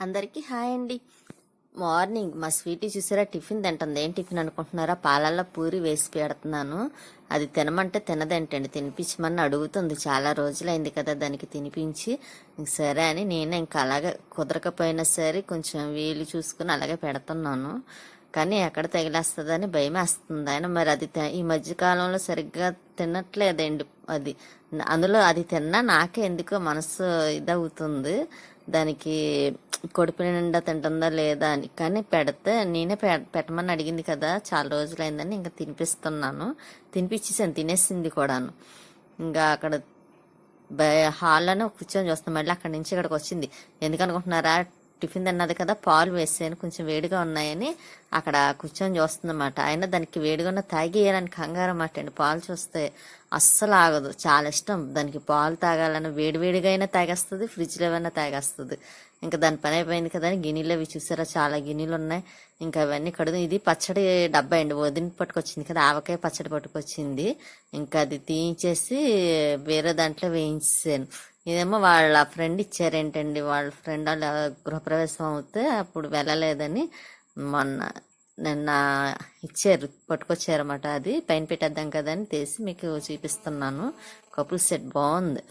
అందరికీ హాయ్ అండి. మార్నింగ్ మా స్వీటీ చూసారా? టిఫిన్ తింటుంది. ఏం టిఫిన్ అనుకుంటున్నారా? పాలల్లో పూరి వేసి పెడుతున్నాను. అది తినమంటే తినదంటండి. తినిపించమని అడుగుతుంది. చాలా రోజులైంది కదా దానికి తినిపించి. సరే అని నేను ఇంకా అలాగే కుదరకపోయినా సరే కొంచెం వీలు చూసుకుని అలాగే పెడుతున్నాను. కానీ ఎక్కడ తగిలేస్తుందని భయం వేస్తుంది. ఆయన మరి అది ఈ మధ్యకాలంలో సరిగ్గా తినట్లేదండి అది. అందులో అది తిన్నా నాకే ఎందుకో మనసు ఇదవుతుంది. దానికి కొడుపు నిండా తింటుందా లేదా అని. కానీ పెడితే నేనే పె- పెట్టమని అడిగింది కదా చాలా రోజులైందని ఇంకా తినిపిస్తున్నాను. తినిపించేసాను తినేసింది కూడాను. ఇంకా అక్కడ హాల్లోనే కూర్చొని చూస్తాం మళ్ళీ అక్కడి నుంచి ఇక్కడికి వచ్చింది. ఎందుకనుకుంటున్నారా? టిఫిన్ తిన్నది కదా పాలు వేసాను కొంచెం వేడిగా ఉన్నాయని అక్కడ కూర్చొని చూస్తుందన్నమాట. అయినా దానికి వేడిగా ఉన్న తాగేయాలని కంగారు అన్నమాట అండి. పాలు చూస్తే అస్సలు ఆగదు. చాలా ఇష్టం. దానికి పాలు తాగాలని వేడివేడిగా అయినా తాగేస్తుంది ఫ్రిడ్జ్లో ఏమైనా తాగేస్తుంది. ఇంకా దాని పని అయిపోయింది కదా గిన్నెలు అవి చూసారా? చాలా గిన్నెలు ఉన్నాయి. ఇంకా అవన్నీ కడుగు ఇది పచ్చడి డబ్బా అండి. వదిన పట్టుకొచ్చింది కదా ఆవకాయ పచ్చడి పట్టుకొచ్చింది. ఇంకా అది తీయించేసి వేరే దాంట్లో వేయించాను ఇదేమో వాళ్ళ ఫ్రెండ్ ఇచ్చారేంటండి వాళ్ళ ఫ్రెండ్ వాళ్ళ గృహప్రవేశం అవుతే అప్పుడు వెళ్ళలేదని మొన్న నిన్న ఇచ్చారు పట్టుకొచ్చారన్నమాట అది. పైన పెట్టేద్దాం కదా అని తీసి మీకు చూపిస్తున్నాను. కపుల్ సెట్ బాగుంది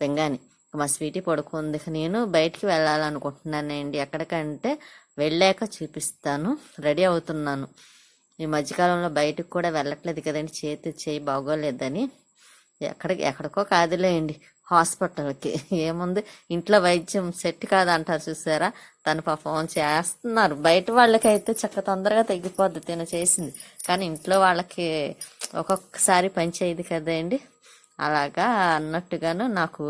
పెంగాని మా స్వీటీ పడుకుంది. నేను బయటికి వెళ్ళాలనుకుంటున్నానండి. ఎక్కడికంటే వెళ్ళాక చూపిస్తాను. రెడీ అవుతున్నాను. ఈ మధ్యకాలంలో బయటకు కూడా వెళ్ళట్లేదు కదండి. చేతి చేయి బాగోలేదని. ఎక్కడికి ఎక్కడికో కాదులేండి. హాస్పిటల్కి. ఏముంది? ఇంట్లో వైద్యం సెట్ కాదంటారు చూసారా? తను పాపం చేస్తున్నారు. బయట వాళ్ళకైతే చక్క తొందరగా తగ్గిపోద్ది తిన చేసింది. కానీ ఇంట్లో వాళ్ళకి ఒక్కొక్కసారి పని చేయదు కదండి. అలాగా అన్నట్టుగాను నాకు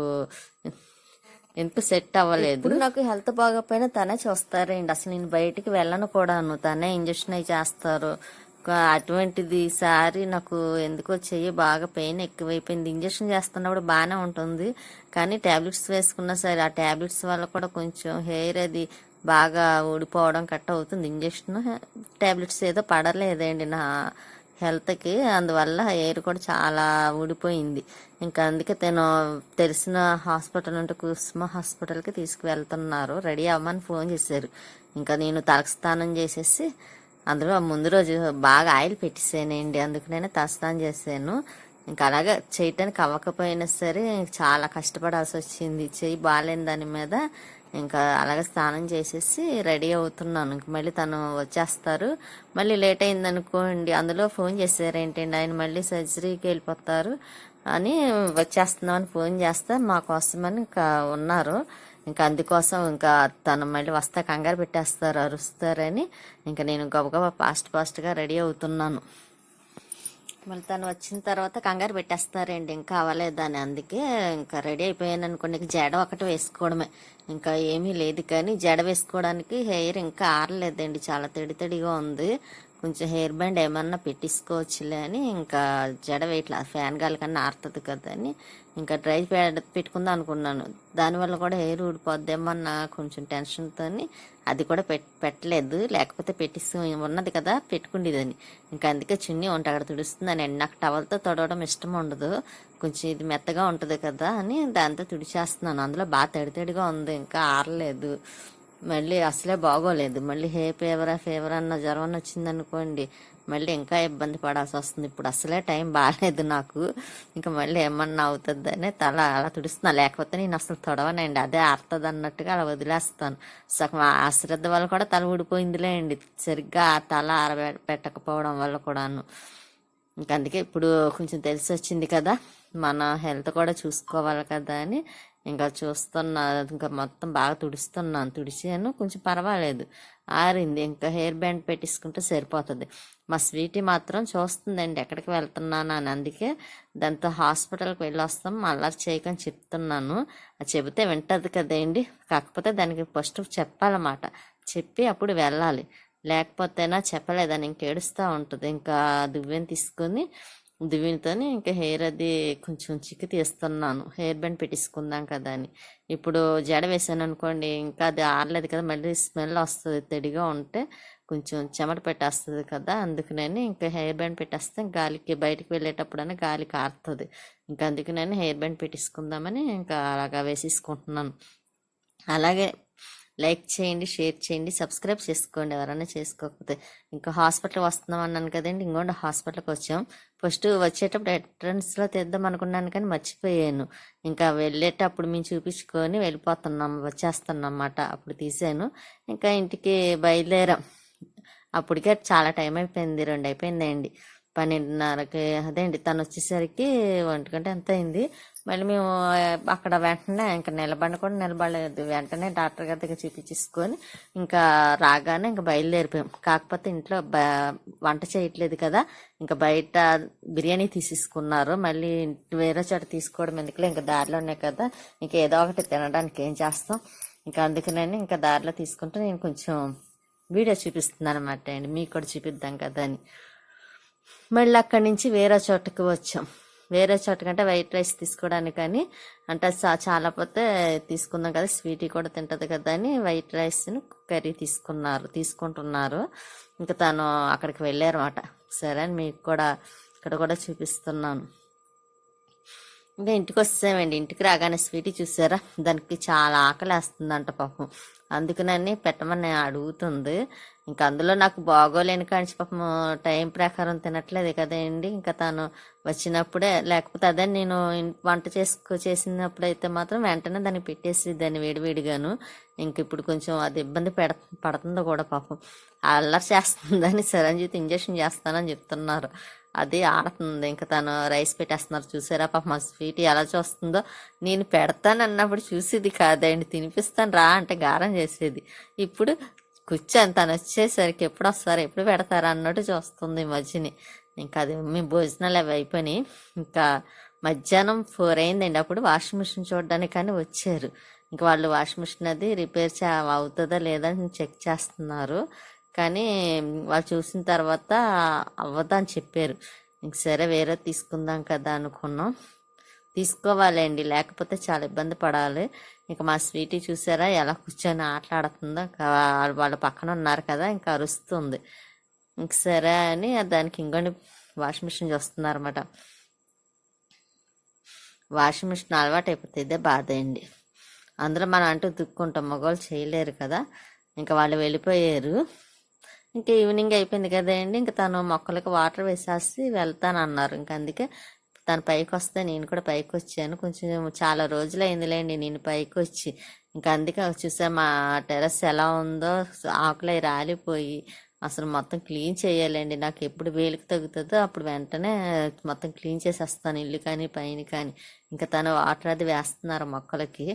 ఎందుకు సెట్ అవ్వలేదు. నాకు హెల్త్ బాగోపోయినా తనే చూస్తారండి. అసలు నేను బయటికి వెళ్ళను కూడాను. తనే ఇంజక్షన్ అయి చేస్తారు. అటువంటిది సారి నాకు ఎందుకో చెయ్యి బాగా పెయిన్ ఎక్కువైపోయింది. ఇంజక్షన్ చేస్తున్నప్పుడు బాగానే ఉంటుంది. కానీ టాబ్లెట్స్ వేసుకున్నా సరే ఆ టాబ్లెట్స్ వల్ల కూడా కొంచెం హెయిర్ అది బాగా ఊడిపోవడం కట్ అవుతుంది. ఇంజక్షన్ ట్యాబ్లెట్స్ ఏదో పడలేదండి నా హెల్త్కి అందువల్ల హెయిర్ కూడా చాలా ఊడిపోయింది. ఇంకా అందుకే తను తెలిసిన హాస్పిటల్ ఉంటే కుస్మ హాస్పిటల్కి తీసుకువెళ్తున్నారు. రెడీ అవ్వమని ఫోన్ చేశారు. ఇంకా నేను తలస్నానం చేసేసి అందులో ముందు రోజు బాగా ఆయిల్ పెట్టేసానండి. అందుకు నేను తలస్నానం చేశాను. ఇంకా అలాగే చేయటానికి అవ్వకపోయినా సరే చాలా కష్టపడాల్సి వచ్చింది. చెయ్యి బాగాలేని దాని మీద ఇంకా అలాగే స్నానం చేసేసి రెడీ అవుతున్నాను. ఇంక మళ్ళీ తను వచ్చేస్తారు. మళ్ళీ లేట్ అయింది అనుకోండి అందులో ఫోన్ చేశారు ఏంటండి ఆయన మళ్ళీ సర్జరీకి వెళ్ళిపోతారు అని వచ్చేస్తున్నామని ఫోన్ చేస్తే మా కోసమని ఇంకా ఉన్నారు. ఇంకా అందుకోసం ఇంకా తను మళ్ళీ వస్తా కంగారు పెట్టేస్తారు అరుస్తారని ఇంకా నేను గబగబా ఫాస్ట్ ఫాస్ట్గా రెడీ అవుతున్నాను. మళ్ళీ తను వచ్చిన తర్వాత కంగారు పెట్టేస్తారండి. ఇంకా అవ్వలేదని అందుకే ఇంకా రెడీ అయిపోయాను అనుకోండి. జడ ఒకటి వేసుకోవడమే. ఇంకా ఏమీ లేదు కానీ జడ వేసుకోవడానికి హెయిర్ ఇంకా ఆరలేదండి. చాలా తడి తడిగా ఉంది. కొంచెం హెయిర్ బ్యాండ్ ఏమన్నా పెట్టించుకోవచ్చులే అని ఇంకా జడ వేయట్లా. ఫ్యాన్ గాలి కన్నా ఆరుతుంది కదా అని ఇంకా డ్రై ప్యాడ్ పెట్టుకుందాం అనుకున్నాను. దానివల్ల కూడా హెయిర్ ఊడిపోద్దేమో అన్న కొంచెం టెన్షన్తో అది కూడా పెట్ పెట్టలేదు. లేకపోతే పెట్టిస్తూ ఉన్నది కదా పెట్టుకుండేదని ఇంకా అందుకే చున్నీ వంట అక్కడ తుడుస్తుందని నాకు టవల్తో తొడవడం ఇష్టం ఉండదు. కొంచెం ఇది మెత్తగా ఉంటుంది కదా అని దాంతో తుడిచేస్తున్నాను. అందులో బాగా తడి తడిగా ఉంది ఇంకా ఆరలేదు. మళ్ళీ అసలే బాగోలేదు. మళ్ళీ హే ఫీవర్ ఫీవర్ అన్న జ్వరం వచ్చిందనుకోండి మళ్ళీ ఇంకా ఇబ్బంది పడాల్సి వస్తుంది. ఇప్పుడు అసలే టైం బాగాలేదు నాకు. ఇంకా మళ్ళీ ఏమన్నా అవుతుందని తల అలా తుడుస్తున్నా. లేకపోతే నేను అసలు తొడవనండి. అదే ఆరుతుంది అన్నట్టుగా అలా వదిలేస్తాను. సగం అశ్రద్ధ వల్ల కూడా తల ఊడిపోయిందిలే అండి సరిగ్గా ఆ తల ఆరబెట్టకపోవడం వల్ల కూడాను. ఇంకా అందుకే ఇప్పుడు కొంచెం తెలిసి వచ్చింది కదా. మన హెల్త్ కూడా చూసుకోవాలి కదా అని. ఇంకా చూస్తున్నా. ఇంకా మొత్తం బాగా తుడుస్తున్నాను. తుడిచాను. కొంచెం పర్వాలేదు. ఆరింది. ఇంకా హెయిర్ బ్యాండ్ పెట్టించుకుంటే సరిపోతుంది. మా స్వీటీ మాత్రం చూస్తుందండి ఎక్కడికి వెళ్తున్నాను అని. అందుకే దాంతో హాస్పిటల్కి వెళ్ళి వస్తాం అల్లరి చేయకని చెప్తున్నాను. అది చెబితే వింటది కదండి. కాకపోతే దానికి ఫస్ట్ చెప్పాలన్నమాట. చెప్పి అప్పుడు వెళ్ళాలి. లేకపోతేనా చెప్పలేదని ఇంక ఏడుస్తూ ఉంటుంది. ఇంకా దువ్వెని తీసుకొని దువ్వెనతోని ఇంకా హెయిర్ అది కొంచెం చిక్కి తీస్తున్నాను. హెయిర్ బ్యాండ్ పెట్టించుకుందాం కదా అని. ఇప్పుడు జడ వేసాను అనుకోండి ఇంకా అది ఆరలేదు కదా మళ్ళీ స్మెల్ వస్తుంది తడిగా ఉంటే కొంచెం చెమట పెట్టేస్తుంది కదా అందుకని ఇంకా హెయిర్ బ్యాండ్ పెట్టేస్తే గాలికి బయటకు వెళ్ళేటప్పుడైనా గాలి కారుతుంది. ఇంకా అందుకని హెయిర్ బ్యాండ్ పెట్టించుకుందామని ఇంకా అలాగా వేసేసుకుంటున్నాను. అలాగే లైక్ చేయండి షేర్ చేయండి సబ్స్క్రైబ్ చేసుకోండి ఎవరైనా చేసుకోకపోతే. ఇంకా హాస్పిటల్ వస్తున్నాం అన్నాను కదండి ఇంకోండి హాస్పిటల్కి వచ్చాం. ఫస్ట్ వచ్చేటప్పుడు ఎంట్రన్స్లో తెద్దాం అనుకున్నాను కానీ మర్చిపోయాను. ఇంకా వెళ్ళేటప్పుడు మేము చూపించుకొని వెళ్ళిపోతున్నాం వచ్చేస్తున్నాం అన్నమాట. అప్పుడు తీసాను. ఇంకా ఇంటికి బయలుదేరాం. అప్పటికే చాలా టైం అయిపోయింది రెండు అయిపోయిందండి. పన్నెండున్నరకి అదేంటి తను వచ్చేసరికి ఒంటి గంట ఎంత అయింది? మళ్ళీ మేము అక్కడ వెంటనే ఇంకా నిలబడి కూడా నిలబడలేదు. వెంటనే డాక్టర్ గారి దగ్గర చూపించేసుకొని ఇంకా రాగానే ఇంకా బయలుదేరిపోయాం. కాకపోతే ఇంట్లో బ- వంట చేయట్లేదు కదా ఇంకా బయట బిర్యానీ తీసేసుకున్నారు. మళ్ళీ వేరే చోట తీసుకోవడం ఎందుకులే ఇంకా దారిలో ఉన్నాయి కదా ఇంకా ఏదో ఒకటి తినడానికి ఏం చేస్తాం? ఇంకా అందుకనే ఇంకా దారిలో తీసుకుంటే నేను కొంచెం వీడియో చూపిస్తున్నాను అనమాట అండి. మీకు కూడా చూపిద్దాం కదా అని. మళ్ళీ అక్కడి నుంచి వేరే చోటకి వచ్చాం. వేరే చోట కంటే వైట్ రైస్ తీసుకోవడానికి కానీ అంటే చాలా పోతే తీసుకుందాం కదా స్వీటీ కూడా తింటుంది కదా అని వైట్ రైస్ని కర్రీ తీసుకున్నారు తీసుకుంటున్నారు. ఇంకా తను అక్కడికి వెళ్ళారన్నమాట. సరే అని మీకు కూడా ఇక్కడ కూడా చూపిస్తున్నాను. ఇంకా ఇంటికి వస్తామండి. ఇంటికి రాగానే స్వీట్ చూసారా? దానికి చాలా ఆకలి వేస్తుందంట పాపం అందుకనని పెట్టమని అడుగుతుంది. ఇంకా అందులో నాకు బాగోలేని కానీ పాపం టైం ప్రకారం తినట్లేదు కదండి. ఇంకా తను వచ్చినప్పుడే లేకపోతే అదే నేను వంట చేసుకో చేసినప్పుడు అయితే మాత్రం వెంటనే దాన్ని పెట్టేసి దాన్ని వేడివేడిగాను ఇంక ఇప్పుడు కొంచెం అది ఇబ్బంది పెడ పడుతుందో కూడా పాపం. అల్లరి చేస్తుందని సరంజిత్ ఇంజక్షన్ చేస్తానని చెప్తున్నారు. అది ఆడుతుంది. ఇంకా తను రైస్ పెట్టేస్తున్నారు. చూసారా? పాప మా స్వీట్ ఎలా చూస్తుందో. నేను పెడతానన్నప్పుడు చూసేది కాదండి. తినిపిస్తాను రా అంటే గారం చేసేది. ఇప్పుడు కూర్చొని తను వచ్చేసరికి ఎప్పుడు వస్తారు? ఎప్పుడు పెడతారా? అన్నట్టు చూస్తుంది ఈ మధ్యని. ఇంకా అది మీ భోజనాలు అవి అయిపోయినాయి. ఇంకా మధ్యాహ్నం ఫోర్ అయిందండి. అప్పుడు వాషింగ్ మిషన్ చూడడానికి కానీ వచ్చారు. ఇంకా వాళ్ళు వాషింగ్ మిషన్ అది రిపేర్ చే అవుతుందా లేదా చెక్ చేస్తున్నారు. కానీ వాళ్ళు చూసిన తర్వాత అవ్వదని చెప్పారు. ఇంక సరే వేరే తీసుకుందాం కదా అనుకున్నాం. తీసుకోవాలండి లేకపోతే చాలా ఇబ్బంది పడాలి. ఇంకా మా స్వీటీ చూసారా ఎలా కూర్చొని ఆటలాడుతుందో ఇంకా వాళ్ళ- వాళ్ళ పక్కన ఉన్నారు కదా ఇంకా అరుస్తుంది. ఇంక సరే అని దానికి ఇంకొని వాషింగ్ మిషన్ చూస్తున్నారన్నమాట వాషింగ్ మిషన్ అలవాటు అయిపోతే ఇదే బాధ అండి. అందులో మనం అంటూ దుక్కుంటాం మగవాళ్ళు చేయలేరు కదా. ఇంకా వాళ్ళు వెళ్ళిపోయారు. ఇంకా ఈవినింగ్ అయిపోయింది కదండి ఇంకా తను మొక్కలకు వాటర్ వేసేసి వెళ్తాను అన్నారు ఇంకా అందుకే తను పైకి వస్తే నేను కూడా పైకి వచ్చాను. కొంచెం చాలా రోజులు అయిందిలేండి నేను పైకి వచ్చి. ఇంకా అందుకే చూసా మా టెర్రస్ ఎలా ఉందో ఆకులై రాలిపోయి అసలు మొత్తం క్లీన్ చేయాలండి. నాకు ఎప్పుడు వేలికి తగ్గుతుందో అప్పుడు వెంటనే మొత్తం క్లీన్ చేసేస్తాను. ఇల్లు కానీ పైన కానీ. ఇంకా తను వాటర్ అది వేస్తున్నారు మొక్కలకి.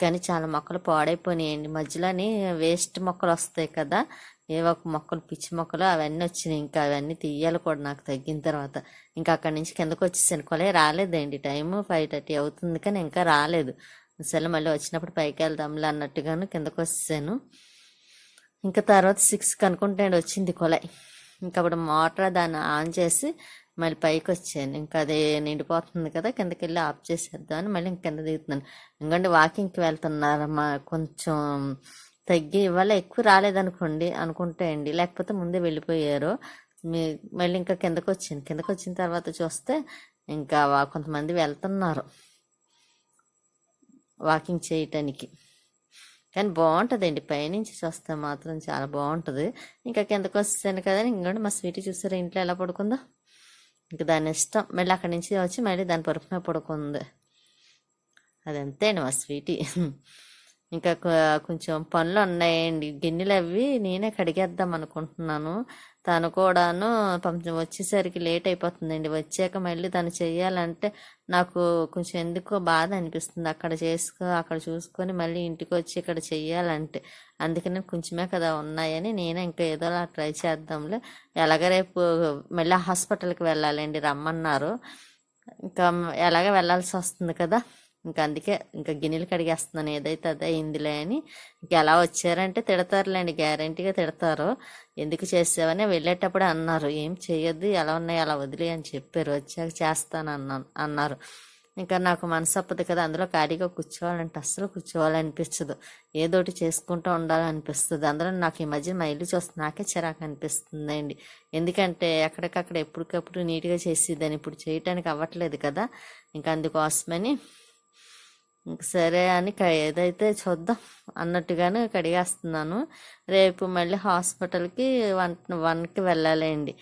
కానీ చాలా మొక్కలు పాడైపోయినాయండి. మధ్యలోని వేస్ట్ మొక్కలు వస్తాయి కదా. ఏవో ఒక మొక్కలు పిచ్చి మొక్కలు అవన్నీ వచ్చినాయి. ఇంకా అవన్నీ తీయాలి కూడా నాకు తగ్గిన తర్వాత. ఇంకా అక్కడి నుంచి కిందకు వచ్చేసాను. కొలే రాలేదండి. టైము ఫైవ్ థర్టీ అవుతుంది కానీ ఇంకా రాలేదు. సరే మళ్ళీ వచ్చినప్పుడు పైకి వెళ్దాంలే అన్నట్టుగాను కిందకు వచ్చేసాను. ఇంకా తర్వాత సిక్స్ అనుకుంటాడు వచ్చింది కొలై. ఇంకా అప్పుడు మోటార్ దాన్ని ఆన్ చేసి మళ్ళీ పైకి వచ్చాను. ఇంకా అది నిండిపోతుంది కదా కిందకి వెళ్ళి ఆఫ్ చేసేద్దామని మళ్ళీ ఇంక కింద దిగుతున్నాను. ఎందుకంటే వాకింగ్కి వెళ్తున్నారు మా కొంచెం తగ్గి ఇవాళ ఎక్కువ రాలేదనుకోండి అనుకుంటే అండి. లేకపోతే ముందే వెళ్ళిపోయారు. మీ మళ్ళీ ఇంకా కిందకు వచ్చింది కిందకు వచ్చిన తర్వాత చూస్తే ఇంకా కొంతమంది వెళ్తున్నారు. వాకింగ్ చేయటానికి. కానీ బాగుంటుందండి. పైనుంచి చూస్తే మాత్రం చాలా బాగుంటుంది. ఇంకా కిందకు వస్తాను కదా ఇంకోటి మా స్వీట్ చూసారా? ఇంట్లో ఎలా పడుకుందో? ఇంకా దాని ఇష్టం. మళ్ళీ అక్కడి నుంచి వచ్చి మళ్ళీ దాని పరుపున పడుకుంది. అదంతే అండి మా స్వీటీ. ఇంకా కొంచెం పనులు ఉన్నాయండి. గిన్నెలు అవి నేనే కడిగేద్దాం అనుకుంటున్నాను. తను కూడాను కొంచెం వచ్చేసరికి లేట్ అయిపోతుందండి. వచ్చాక మళ్ళీ తను చేయాలంటే నాకు కొంచెం ఎందుకో బాధ అనిపిస్తుంది. అక్కడ చేసుకో అక్కడ చూసుకొని మళ్ళీ ఇంటికి వచ్చి ఇక్కడ చెయ్యాలంటే. అందుకని కొంచెమే కదా ఉన్నాయని నేను ఇంకా ఏదోలా ట్రై చేద్దాంలే. ఎలాగ రేపు మళ్ళీ హాస్పిటల్కి వెళ్ళాలండి రమ్మన్నారు. ఇంకా ఎలాగ వెళ్ళాల్సి వస్తుంది కదా? ఇంకా అందుకే ఇంకా గిన్నెలు కడిగేస్తున్నాను. ఏదైతే అదే అయిందిలే అని. ఇంకా ఎలా వచ్చారంటే తిడతారులేండి గ్యారంటీగా తిడతారు. ఎందుకు చేసావని వెళ్ళేటప్పుడు అన్నారు. ఏం చేయొద్దు ఎలా ఉన్నాయి అలా వదిలే అని చెప్పారు. వచ్చాక చేస్తాను అన్నాను అన్నారు. ఇంకా నాకు మనసు అప్పదు కదా అందులో ఖాళీగా కూర్చోవాలంటే అస్సలు కూర్చోవాలనిపించదు. ఏదోటి చేసుకుంటూ ఉండాలనిపిస్తుంది. అందులో నాకు ఈ మధ్య మైలు చూస్తే నాకే చిరాకు అనిపిస్తుందండి. ఎందుకంటే ఎక్కడికక్కడ ఎప్పటికప్పుడు నీట్గా చేసేదాన్ని. ఇప్పుడు చేయటానికి అవ్వట్లేదు కదా. ఇంకా అందుకోసమని ఇంక సరే అని ఏదైతే చూద్దాం అన్నట్టుగానే కడిగేస్తున్నాను. రేపు మళ్ళీ హాస్పిటల్కి వన్ వన్కి వెళ్ళాలండి.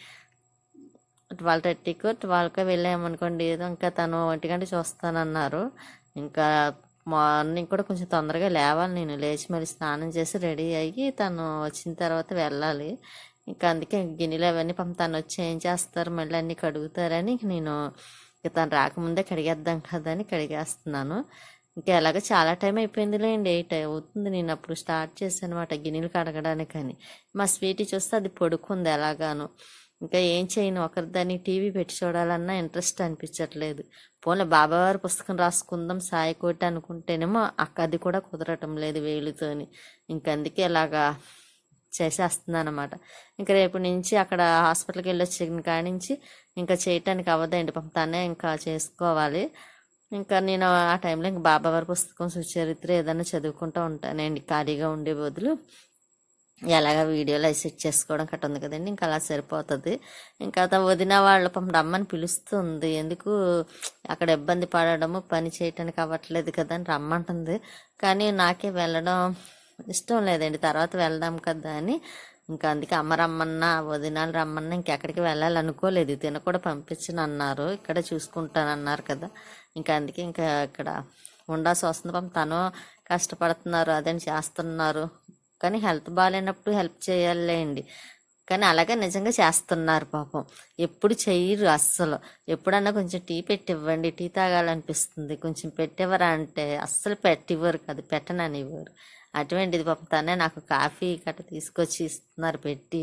ట్వెల్వ్ థర్టీకు ట్వెల్వ్కి వెళ్ళామనుకోండి ఏదో ఇంకా తను ఒంటి గంట చూస్తానన్నారు. ఇంకా మార్నింగ్ కూడా కొంచెం తొందరగా లేవాలి నేను. లేచి మళ్ళీ స్నానం చేసి రెడీ అయ్యి తను వచ్చిన తర్వాత వెళ్ళాలి. ఇంకా అందుకే గిన్నెలు అవన్నీ పంప తను వచ్చి ఏం చేస్తారు మళ్ళీ అన్నీ కడుగుతారని నేను ఇక తను రాకముందే కడిగేద్దాం కదా అని కడిగేస్తున్నాను. ఇంకా ఎలాగ చాలా టైం అయిపోయిందిలేండి. ఎయిట్ అవుతుంది. నేను అప్పుడు స్టార్ట్ చేశాను అనమాట గిన్నెలు కడగడానికి కానీ మా స్వీటీ చూస్తే అది పడుకుంది ఎలాగాను. ఇంకా ఏం చేయను? ఒకరి దాన్ని టీవీ పెట్టి చూడాలన్నా ఇంట్రెస్ట్ అనిపించట్లేదు. పోన్లే బాబావారి పుస్తకం రాసుకుందాం సాయి కోటి అనుకుంటేనేమో అక్క అది కూడా కుదరటం లేదు వేలుతోని. ఇంక అందుకే ఇలాగా చేసేస్తుంది అనమాట ఇంకా రేపు నుంచి అక్కడ హాస్పిటల్కి వెళ్ళి వచ్చిన కాడి నుంచి ఇంకా చేయటానికి అవ్వదండి. పాపం తనే ఇంకా చేసుకోవాలి. ఇంకా నేను ఆ టైంలో ఇంక బాబావారి పుస్తకం సుచరిత్ర ఏదైనా చదువుకుంటూ ఉంటానండి ఖాళీగా ఉండే బదులు ఎలాగ అవి సెట్ చేసుకోవడం కట్ట ఉంది కదండి ఇంకా అలా సరిపోతుంది. ఇంకా అత వదిన వాళ్ళ పాపం రమ్మని పిలుస్తుంది. ఎందుకు? అక్కడ ఇబ్బంది పడడము పని చేయటానికి అవ్వట్లేదు కదా అని రమ్మంటుంది. కానీ నాకే వెళ్ళడం ఇష్టం లేదండి. తర్వాత వెళ్దాం కదా అని ఇంకా అందుకే అమ్మ రమ్మన్నా వదినాలు రమ్మన్నా ఇంకెక్కడికి వెళ్ళాలనుకోలేదు. తిన కూడా పంపించను అన్నారు ఇక్కడ చూసుకుంటానన్నారు కదా. ఇంకా అందుకే ఇంకా ఇక్కడ ఉండాల్సి వస్తుంది. పాపం తను కష్టపడుతున్నారు అదని చేస్తున్నారు. కానీ హెల్త్ బాగాలేనప్పుడు హెల్ప్ చేయాలండి కానీ అలాగే నిజంగా చేస్తున్నారు పాపం. ఎప్పుడు చెయ్యరు అస్సలు. ఎప్పుడన్నా కొంచెం టీ పెట్టి ఇవ్వండి టీ తాగాలనిపిస్తుంది. కొంచెం పెట్టేవారా అంటే అస్సలు పెట్టివ్వరు కాదు పెట్టనని ఇవ్వరు. అటువంటిది పాపం తనే నాకు కాఫీ గట్ట తీసుకొచ్చి ఇస్తున్నారు పెట్టి.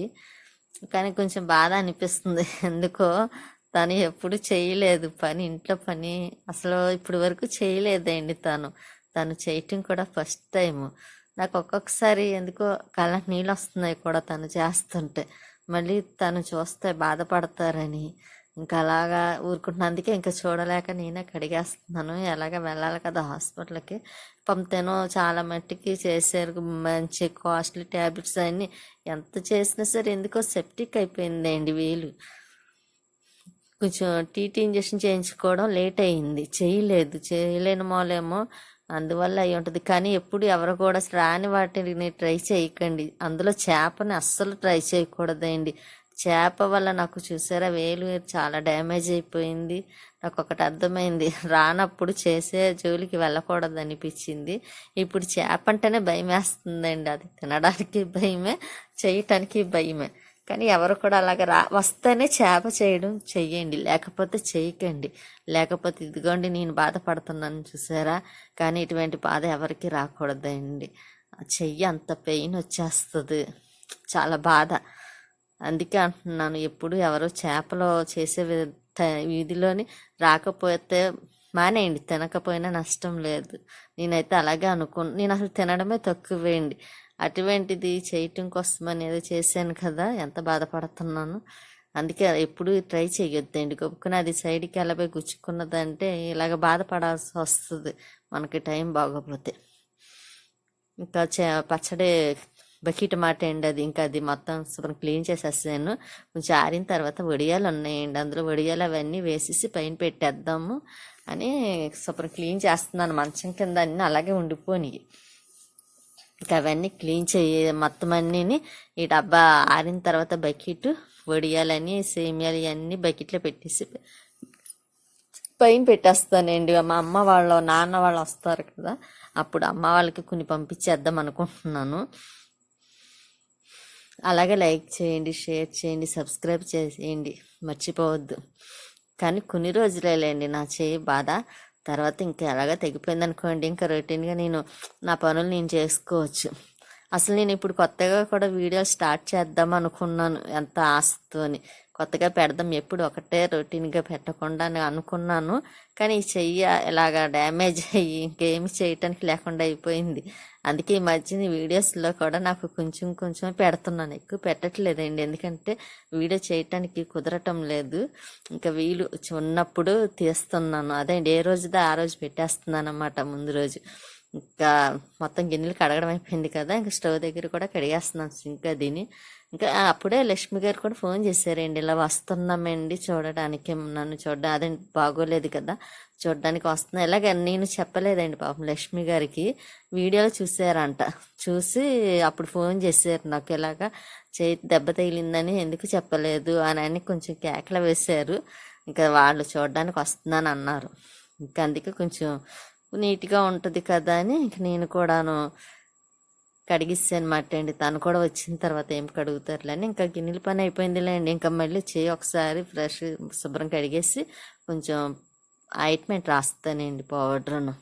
కానీ కొంచెం బాధ అనిపిస్తుంది. ఎందుకో తను ఎప్పుడు చేయలేదు. పని ఇంట్లో పని అసలు ఇప్పటి వరకు చేయలేదండి తను. తను చేయటం కూడా ఫస్ట్ టైం నాకు ఒక్కొక్కసారి ఎందుకో కళ్ళకి నీళ్ళు వస్తున్నాయి కూడా తను చేస్తుంటే. మళ్ళీ తను చూస్తే బాధపడతారని. ఇంకా అలాగా ఊరుకుంటున్నందుకే ఇంకా చూడలేక నేనే కడిగేస్తున్నాను. ఎలాగ వెళ్ళాలి కదా హాస్పిటల్కి. పంపితేనో చాలా మట్టికి చేశారు. మంచి కాస్ట్లీ ట్యాబ్లెట్స్ అన్నీ ఎంత చేసినా సరే ఎందుకో సెప్టిక్ అయిపోయిందండి వీలు. కొంచెం టీటీ ఇంజెక్షన్ చేయించుకోవడం లేట్ అయింది. చేయలేదు. చేయలేని మూలేమో అందువల్ల అయి ఉంటుంది. కానీ ఎప్పుడు ఎవరు కూడా రాని వాటిని ట్రై చేయకండి. అందులో చేపని అస్సలు ట్రై చేయకూడదండి. చేప వల్ల నాకు చూసారా వేలు చాలా డ్యామేజ్ అయిపోయింది. నాకు ఒకటి అర్థమైంది. రానప్పుడు చేసే జోలికి వెళ్ళకూడదు అనిపించింది. ఇప్పుడు చేప అంటేనే భయం వేస్తుందండి అది తినడానికి భయమే చేయటానికి భయమే. కానీ ఎవరు కూడా అలాగ రా వస్తేనే చేప చేయడం చెయ్యండి లేకపోతే చేయకండి. లేకపోతే ఇదిగోండి నేను బాధపడుతున్నాను చూసారా? కానీ ఇటువంటి బాధ ఎవరికి రాకూడదండి. చెయ్యి అంత పెయిన్ వచ్చేస్తుంది. చాలా బాధ. అందుకే అంటున్నాను ఎప్పుడు ఎవరు చేపలు చేసే వీధిలోని రాకపోతే మానేయండి తినకపోయినా నష్టం లేదు. నేనైతే అలాగే అనుకు నేను అసలు తినడమే తక్కువేయండి అటువంటిది చేయటం కోసం ఏదో చేశాను కదా ఎంత బాధపడుతున్నాను. అందుకే ఎప్పుడు ట్రై చేయొద్దండి. గొప్పకుని అది సైడ్కి వెళ్ళబోయి గుచ్చుకున్నదంటే ఇలాగ బాధపడాల్సి వస్తుంది. మనకి టైం బాగోపోతే ఇంకా పచ్చడి బకెట్ మాట అండి అది. ఇంకా అది మొత్తం శుభ్రం క్లీన్ చేసేసాను. కొంచెం ఆరిన తర్వాత వడియాలు ఉన్నాయండి. అందులో వడియాలు అవన్నీ వేసేసి పైన పెట్టేద్దాము అని శుభ్రం క్లీన్ చేస్తున్నాను. మంచం కింద అన్నీ అలాగే ఉండిపోయినాయి ఇంకా అవన్నీ క్లీన్ చేయ మొత్తం అన్నీ ఈ డబ్బా ఆరిన తర్వాత బకెట్ వడియాలని సేమియాలు ఇవన్నీ బకెట్లో పెట్టేసి పైన పెట్టేస్తానండి. మా అమ్మ వాళ్ళు నాన్న వాళ్ళు వస్తారు కదా అప్పుడు అమ్మ వాళ్ళకి కొన్ని పంపించేద్దాం అనుకుంటున్నాను. అలాగే లైక్ చేయండి షేర్ చేయండి సబ్స్క్రైబ్ చేసేయండి మర్చిపోవద్దు. కానీ కొన్ని రోజులేలేండి నా చేయి బాధ. తర్వాత ఇంకా ఎలాగ తెగిపోయింది అనుకోండి ఇంకా రొటీన్గా నేను నా పనులు నేను చేసుకోవచ్చు. అసలు నేను ఇప్పుడు కొత్తగా కూడా వీడియో స్టార్ట్ చేద్దాం అనుకున్నాను ఎంత ఆశతోని. కొత్తగా పెడదాం ఎప్పుడు ఒకటే రొటీన్గా పెట్టకుండా అని అనుకున్నాను. కానీ ఈ చెయ్యి ఇలాగ డ్యామేజ్ అయ్యి ఇంకేమి చేయటానికి లేకుండా అయిపోయింది. అందుకే ఈ మధ్యన వీడియోస్లో కూడా నాకు కొంచెం కొంచెం పెడుతున్నాను. ఎక్కువ పెట్టట్లేదండి. ఎందుకంటే వీడియో చేయటానికి కుదరటం లేదు. ఇంకా వీలు ఉన్నప్పుడు తీస్తున్నాను. అదే ఏ రోజుదో ఆ రోజు పెట్టేస్తున్నాను అన్నమాట ముందు రోజు. ఇంకా మొత్తం గిన్నెలు కడగడం అయిపోయింది కదా ఇంకా స్టవ్ దగ్గర కూడా కడిగేస్తున్నాను సింక్ దీని ఇంకా అప్పుడే లక్ష్మి గారు కూడా ఫోన్ చేశారండి ఇలా వస్తున్నామండి చూడడానికి నన్ను చూడడం అదే బాగోలేదు కదా చూడడానికి వస్తున్నా. ఇలాగ నేను చెప్పలేదండి పాపం లక్ష్మి గారికి వీడియోలో చూసారంట చూసి అప్పుడు ఫోన్ చేశారు నాకు ఇలాగా చేతి దెబ్బ తగిలిందని ఎందుకు చెప్పలేదు అని అని కొంచెం కేకలు వేశారు. ఇంకా వాళ్ళు చూడడానికి వస్తున్నాను అన్నారు ఇంకా అందుకే కొంచెం నీట్గా ఉంటుంది కదా అని ఇంక నేను కూడాను కడిగిస్తానమాట అండి. తను కూడా వచ్చిన తర్వాత ఏం కడుగుతారులే అని ఇంకా గిన్నెల పని అయిపోయిందిలేండి. ఇంకా మళ్ళీ చేయి ఒకసారి ఫ్రెష్ శుభ్రం కడిగేసి కొంచెం ఆయింట్మెంట్ రాస్తానండి పౌడర్ను.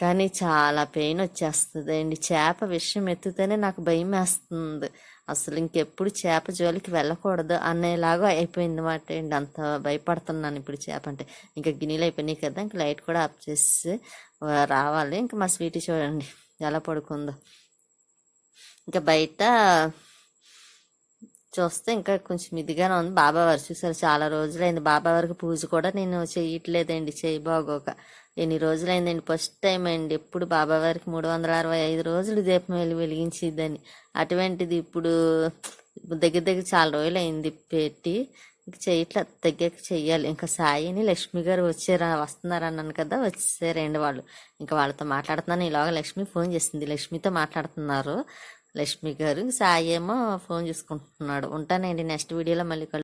కానీ చాలా పెయిన్ వచ్చేస్తుంది అండి చేప విషయం ఎత్తుతేనే నాకు భయం వేస్తుంది. అసలు ఇంకెప్పుడు చేప జోలికి వెళ్ళకూడదు అనేలాగా అయిపోయింది మాట అండి. అంత భయపడుతున్నాను ఇప్పుడు చేప అంటే. ఇంకా గిన్నెలు అయిపోయినాయి కదా ఇంకా లైట్ కూడా ఆఫ్ చేసి రావాలి. ఇంకా మా స్వీట్ చూడండి ఎలా పడుకుందో. ఇంకా బయట చూస్తే ఇంకా కొంచెం ఇదిగానే ఉంది. బాబా వారు చూసారు చాలా రోజులైంది. బాబా వారికి పూజ కూడా నేను చేయట్లేదండి చేయి బాగోక ఎన్ని రోజులైందండి? ఫస్ట్ టైం అండి. ఎప్పుడు బాబావారికి మూడు వందల అరవై ఐదు రోజులు దీపం వెళ్ళి వెలిగించిద్దని. అటువంటిది ఇప్పుడు దగ్గర దగ్గర చాలా రోజులు అయింది పెట్టి ఇంక చేయట్లా దగ్గరికి చెయ్యాలి. ఇంకా సాయిని లక్ష్మి గారు వచ్చారా వస్తున్నారన్నాను కదా వచ్చారండి వాళ్ళు. ఇంకా వాళ్ళతో మాట్లాడుతున్నాను. ఇలాగ లక్ష్మి ఫోన్ చేసింది. లక్ష్మితో మాట్లాడుతున్నారు లక్ష్మి గారు. సాయి ఏమో ఫోన్ చూసుకుంటున్నాడు. ఉంటానండి. నెక్స్ట్ వీడియోలో మళ్ళీ